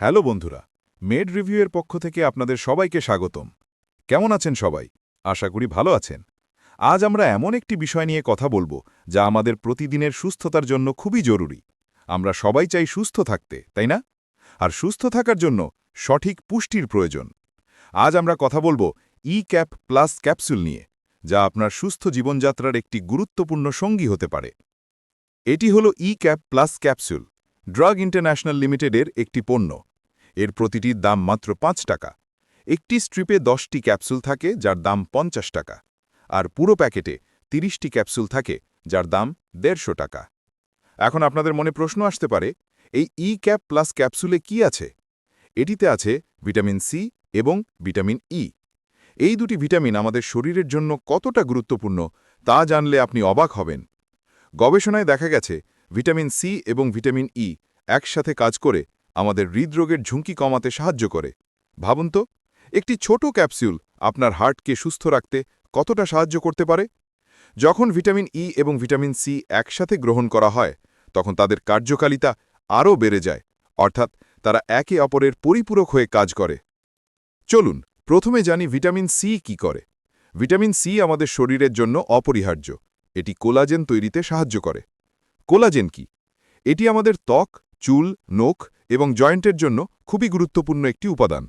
Hello বন্ধুরা, made রিভিউয়ের পক্ষ থেকে আপনাদের সবাইকে স্বাগতম। কেমন আছেন সবাই? আশা করি ভালো আছেন। আজ আমরা এমন একটি বিষয় নিয়ে কথা বলব, যা আমাদের প্রতিদিনের সুস্থতার জন্য খুবই জরুরি। আমরা সবাই চাই সুস্থ থাকতে, তাই না? আর সুস্থ থাকার জন্য সঠিক পুষ্টির প্রয়োজন। আজ আমরা কথা বলব ই ক্যাপ প্লাস ক্যাপসুল নিয়ে, যা আপনার সুস্থ জীবনযাত্রার একটি গুরুত্বপূর্ণ সঙ্গী হতে পারে। এটি হল E cap plus capsule. Drug international লিমিটেডের একটি পণ্য। এর প্রতিটির দাম মাত্র পাঁচ টাকা। একটি স্ট্রিপে দশটি ক্যাপসুল থাকে, যার দাম পঞ্চাশ টাকা। আর পুরো প্যাকেটে তিরিশটি ক্যাপসুল থাকে, যার দাম দেড়শো টাকা। এখন আপনাদের মনে প্রশ্ন আসতে পারে, এই ই ক্যাপ প্লাস ক্যাপসুলে কি আছে? এটিতে আছে ভিটামিন সি এবং ভিটামিন ই এই দুটি ভিটামিন আমাদের শরীরের জন্য কতটা গুরুত্বপূর্ণ, তা জানলে আপনি অবাক হবেন। গবেষণায় দেখা গেছে ভিটামিন সি এবং ভিটামিন ই একসাথে কাজ করে আমাদের হৃদরোগের ঝুঁকি কমাতে সাহায্য করে। ভাবুন তো, একটি ছোট ক্যাপসুল আপনার হার্টকে সুস্থ রাখতে কতটা সাহায্য করতে পারে? যখন ভিটামিন ই এবং ভিটামিন সি একসাথে গ্রহণ করা হয়, তখন তাদের কার্যকারিতা আরও বেড়ে যায়, অর্থাৎ তারা একে অপরের পরিপূরক হয়ে কাজ করে। চলুন, প্রথমে জানি ভিটামিন সি কি করে। ভিটামিন সি আমাদের শরীরের জন্য অপরিহার্য, এটি কোলাজেন তৈরিতে সাহায্য করে। কোলাজেন কি? এটি আমাদের ত্বক, চুল, নখ এবং জয়েন্টের জন্য খুবই গুরুত্বপূর্ণ একটি উপাদান।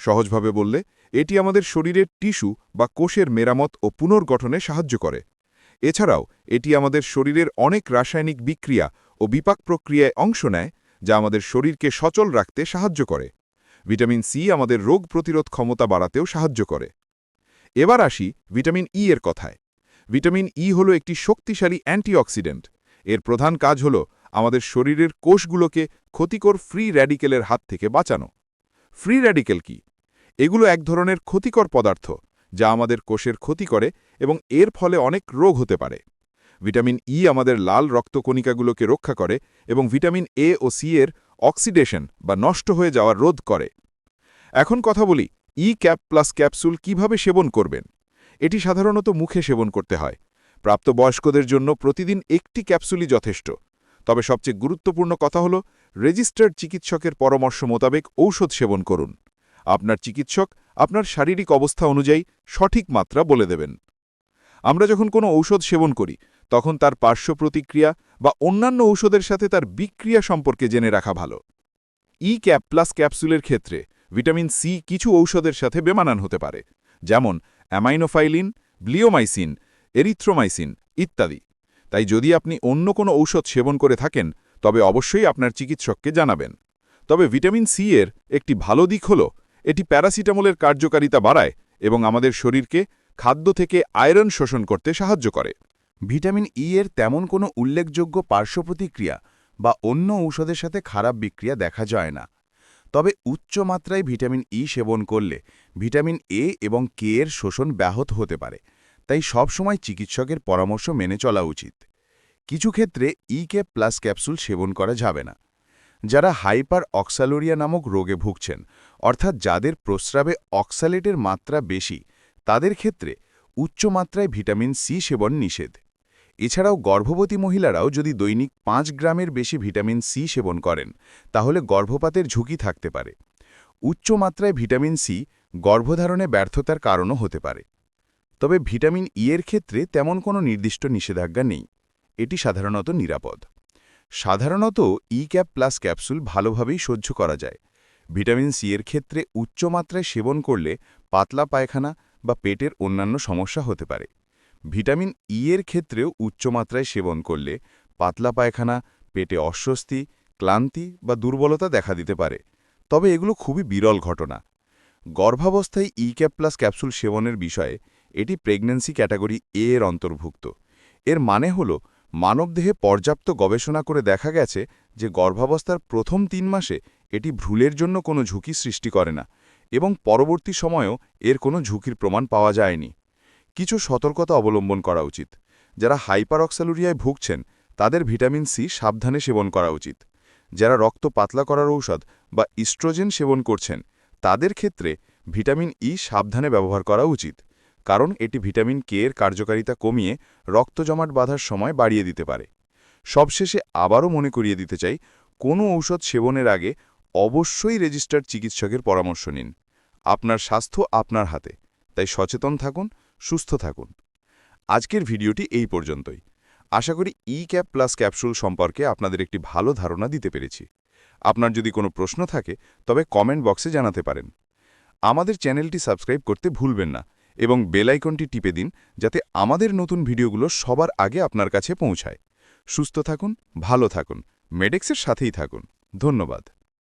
সহজভাবে বললে, এটি আমাদের শরীরের টিস্যু বা কোষের মেরামত ও পুনর্গঠনে সাহায্য করে। এছাড়াও, এটি আমাদের শরীরের অনেক রাসায়নিক বিক্রিয়া ও বিপাক প্রক্রিয়ায় অংশ নেয়, যা আমাদের শরীরকে সচল রাখতে সাহায্য করে। ভিটামিন সি আমাদের রোগ প্রতিরোধ ক্ষমতা বাড়াতেও সাহায্য করে। এবার আসি ভিটামিন ই এর কথায়। ভিটামিন ই হল একটি শক্তিশালী অ্যান্টিঅক্সিডেন্ট। এর প্রধান কাজ হল আমাদের শরীরের কোষগুলোকে ক্ষতিকর ফ্রি র্যাডিকেলের হাত থেকে বাঁচানো। ফ্রি র্যাডিকেল কি? এগুলো এক ধরনের ক্ষতিকর পদার্থ যা আমাদের কোষের ক্ষতি করে এবং এর ফলে অনেক রোগ হতে পারে। ভিটামিন ই আমাদের লাল রক্তকণিকাগুলোকে রক্ষা করে এবং ভিটামিন এ ও সি এর অক্সিডেশন বা নষ্ট হয়ে যাওয়ার রোধ করে। এখন কথা বলি ই ক্যাপ প্লাস ক্যাপসুল কীভাবে সেবন করবেন? এটি সাধারণত মুখে সেবন করতে হয় প্রাপ্তবয়স্কদের জন্য প্রতিদিন একটি ক্যাপসুলই যথেষ্ট। তবে সবচেয়ে গুরুত্বপূর্ণ কথা হল, রেজিস্টার্ড চিকিৎসকের পরামর্শ মোতাবেক ঔষধ সেবন করুন। আপনার চিকিৎসক আপনার শারীরিক অবস্থা অনুযায়ী সঠিক মাত্রা বলে দেবেন। আমরা যখন কোনো ঔষধ সেবন করি, তখন তার পার্শ্ব প্রতিক্রিয়া বা অন্যান্য ঔষধের সাথে তার বিক্রিয়া সম্পর্কে জেনে রাখা ভালো। ই ক্যাপ প্লাস ক্যাপসুলের ক্ষেত্রে ভিটামিন সি কিছু ঔষধের সাথে বেমানান হতে পারে, যেমন অ্যামাইনোফাইলিন, ব্লিওমাইসিন এরিথ্রোমাইসিন ইত্যাদি। তাই যদি আপনি অন্য কোনো ঔষধ সেবন করে থাকেন, তবে অবশ্যই আপনার চিকিৎসককে জানাবেন। তবে ভিটামিন সি এর একটি ভালো দিক হল, এটি প্যারাসিটামলের কার্যকারিতা বাড়ায় এবং আমাদের শরীরকে খাদ্য থেকে আয়রন শোষণ করতে সাহায্য করে। ভিটামিন ই এর তেমন কোনো উল্লেখযোগ্য পার্শ্ব প্রতিক্রিয়া বা অন্য ঔষধের সাথে খারাপ বিক্রিয়া দেখা যায় না। তবে উচ্চ মাত্রায় ভিটামিন ই সেবন করলে ভিটামিন এ এবং কে এর শোষণ ব্যাহত হতে পারে। তাই সবসময় চিকিৎসকের পরামর্শ মেনে চলা উচিত। কিছু ক্ষেত্রে ই প্লাস ক্যাপসুল সেবন করা যাবে না। যারা হাইপার অক্সালোরিয়া নামক রোগে ভুগছেন, অর্থাৎ যাদের প্রস্রাবে অক্সালেটের মাত্রা বেশি, তাদের ক্ষেত্রে উচ্চ মাত্রায় ভিটামিন সি সেবন নিষেধ। এছাড়াও গর্ভবতী মহিলারাও যদি দৈনিক পাঁচ গ্রামের বেশি ভিটামিন সি সেবন করেন, তাহলে গর্ভপাতের ঝুঁকি থাকতে পারে। উচ্চ মাত্রায় ভিটামিন সি গর্ভধারণে ব্যর্থতার কারণও হতে পারে। তবে ভিটামিন ই এর ক্ষেত্রে তেমন কোনো নির্দিষ্ট নিষেধাজ্ঞা নেই। এটি সাধারণত নিরাপদ। সাধারণত ই ক্যাপ প্লাস ক্যাপসুল ভালোভাবেই সহ্য করা যায়। ভিটামিন সি এর ক্ষেত্রে উচ্চমাত্রায় সেবন করলে পাতলা পায়খানা বা পেটের অন্যান্য সমস্যা হতে পারে। ভিটামিন ই এর ক্ষেত্রেও উচ্চমাত্রায় সেবন করলে পাতলা পায়খানা, পেটে অস্বস্তি, ক্লান্তি বা দুর্বলতা দেখা দিতে পারে। তবে এগুলো খুবই বিরল ঘটনা। গর্ভাবস্থায় ই ক্যাপ প্লাস ক্যাপসুল সেবনের বিষয়ে এটি প্রেগন্যান্সি ক্যাটাগরি এ এর অন্তর্ভুক্ত। এর মানে হল, মানবদেহে পর্যাপ্ত গবেষণা করে দেখা গেছে যে গর্ভাবস্থার প্রথম তিন মাসে এটি ভ্রুলের জন্য কোনো ঝুঁকি সৃষ্টি করে না এবং পরবর্তী সময়েও এর কোনো ঝুঁকির প্রমাণ পাওয়া যায়নি। কিছু সতর্কতা অবলম্বন করা উচিত। যারা হাইপারঅক্সালুরিয়ায় ভুগছেন, তাদের ভিটামিন সি সাবধানে সেবন করা উচিত। যারা রক্ত পাতলা করার ঔষধ বা ইস্ট্রোজেন সেবন করছেন, তাদের ক্ষেত্রে ভিটামিন ই সাবধানে ব্যবহার করা উচিত। কারণ এটি ভিটামিন কে এর কার্যকারিতা কমিয়ে রক্ত জমাট বাঁধার সময় বাড়িয়ে দিতে পারে। সবশেষে আবারও মনে করিয়ে দিতে চাই, কোনো ঔষধ সেবনের আগে অবশ্যই রেজিস্টার্ড চিকিৎসকের পরামর্শ নিন। আপনার স্বাস্থ্য আপনার হাতে। তাই সচেতন থাকুন, সুস্থ থাকুন। আজকের ভিডিওটি এই পর্যন্তই। আশা করি ই ক্যাপ প্লাস ক্যাপসুল সম্পর্কে আপনাদের একটি ভালো ধারণা দিতে পেরেছি। আপনার যদি কোনো প্রশ্ন থাকে, তবে কমেন্ট বক্সে জানাতে পারেন। আমাদের চ্যানেলটি সাবস্ক্রাইব করতে ভুলবেন না। এবং বেলাইকনটি টিপে দিন যাতে আমাদের নতুন ভিডিওগুলো সবার আগে আপনার কাছে পৌঁছায়। সুস্থ থাকুন, ভালো থাকুন, মেডেক্সের সাথেই থাকুন। ধন্যবাদ।